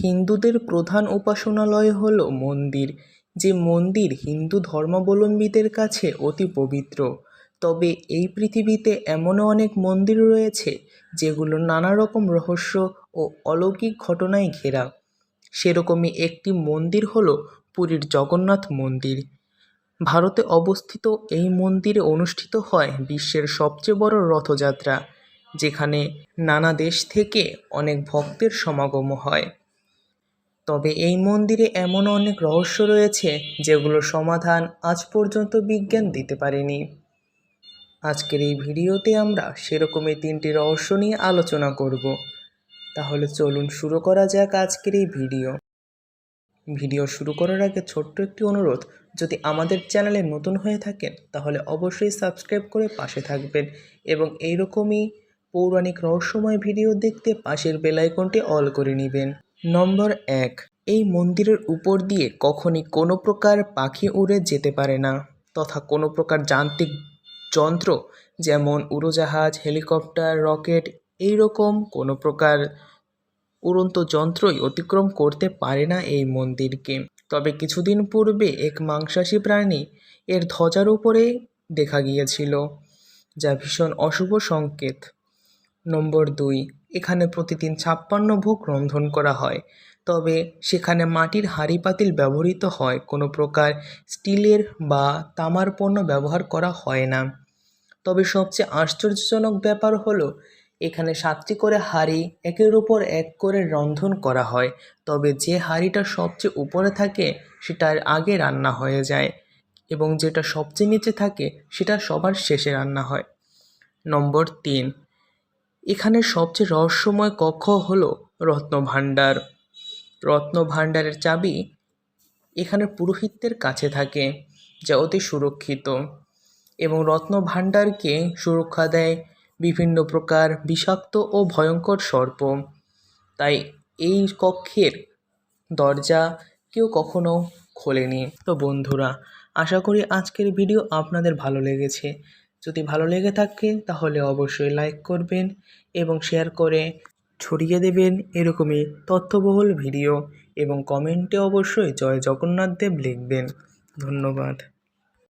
হিন্দুদের প্রধান উপাসনালয় হল মন্দির, যে মন্দির হিন্দু ধর্মাবলম্বীদের কাছে অতি পবিত্র। তবে এই পৃথিবীতে এমনও অনেক মন্দির রয়েছে, যেগুলো নানা রকম রহস্য ও অলৌকিক ঘটনায় ঘেরা। সেরকমই একটি মন্দির হল পুরীর জগন্নাথ মন্দির। ভারতে অবস্থিত এই মন্দিরে অনুষ্ঠিত হয় বিশ্বের সবচেয়ে বড় রথযাত্রা, যেখানে নানা দেশ থেকে অনেক ভক্তের সমাগম হয়। তবে এই মন্দিরে এমন অনেক রহস্য রয়েছে যেগুলোর সমাধান আজ পর্যন্ত বিজ্ঞান দিতে পারেনি। আজকের এই ভিডিওতে আমরা সেরকমই তিনটি রহস্য নিয়ে আলোচনা করব। তাহলে চলুন শুরু করা যাক আজকের এই ভিডিও। ভিডিও শুরু করার আগে ছোট্ট একটি অনুরোধ, যদি আমাদের চ্যানেলে নতুন হয়ে থাকেন, তাহলে অবশ্যই সাবস্ক্রাইব করে পাশে থাকবেন এবং এইরকমই পৌরাণিক রহস্যময় ভিডিও দেখতে পাশের বেল আইকনটি অল করে নেবেন। নম্বর এক, এই মন্দিরের উপর দিয়ে কখনই কোনো প্রকার পাখি উড়ে যেতে পারে না। তথা কোনো প্রকার যান্ত্রিক যন্ত্র, যেমন উড়োজাহাজ, হেলিকপ্টার, রকেট এই রকম কোনো প্রকার উড়ন্ত যন্ত্রই অতিক্রম করতে পারে না এই মন্দিরকে। তবে কিছুদিন পূর্বে এক মাংসাশী প্রাণী এর ধ্বজার উপরে দেখা গিয়েছিল, যা ভীষণ অশুভ সংকেত। নম্বর দুই, এখানে প্রতিদিন ছাপ্পান্ন ভোগ রন্ধন করা হয়। তবে সেখানে মাটির হাঁড়ি পাতিল ব্যবহৃত হয়, কোনো প্রকার স্টিলের বা তামার পণ্য ব্যবহার করা হয় না। তবে সবচেয়ে আশ্চর্যজনক ব্যাপার হলো, এখানে সাতটি করে হাঁড়ি একের উপর এক করে রন্ধন করা হয়। তবে যে হাঁড়িটা সবচেয়ে উপরে থাকে, সেটার আগে রান্না হয়ে যায় এবং যেটা সবচেয়ে নিচে থাকে, সেটা সবার শেষে রান্না হয়। নম্বর তিন এখানে সবচেয়ে রহস্যময় কক্ষ হলো রত্নভাণ্ডার। রত্নভাণ্ডারের চাবি এখানে পুরোহিতদের কাছে থাকে, যা অতি সুরক্ষিত এবং রত্নভাণ্ডারকে সুরক্ষা দেয় বিভিন্ন প্রকার বিষাক্ত ও ভয়ঙ্কর সর্প। তাই এই কক্ষের দরজা কেউ কখনো খোলেনি। তো বন্ধুরা, আশা করি আজকের ভিডিও আপনাদের ভালো লেগেছে। যদি ভালো লেগে থাকে, তাহলে অবশ্যই লাইক করবেন এবং শেয়ার করে ছড়িয়ে দেবেন এরকমই তথ্যবহুল ভিডিও এবং কমেন্টে অবশ্যই জয় জগন্নাথ দেব লিখবেন। ধন্যবাদ।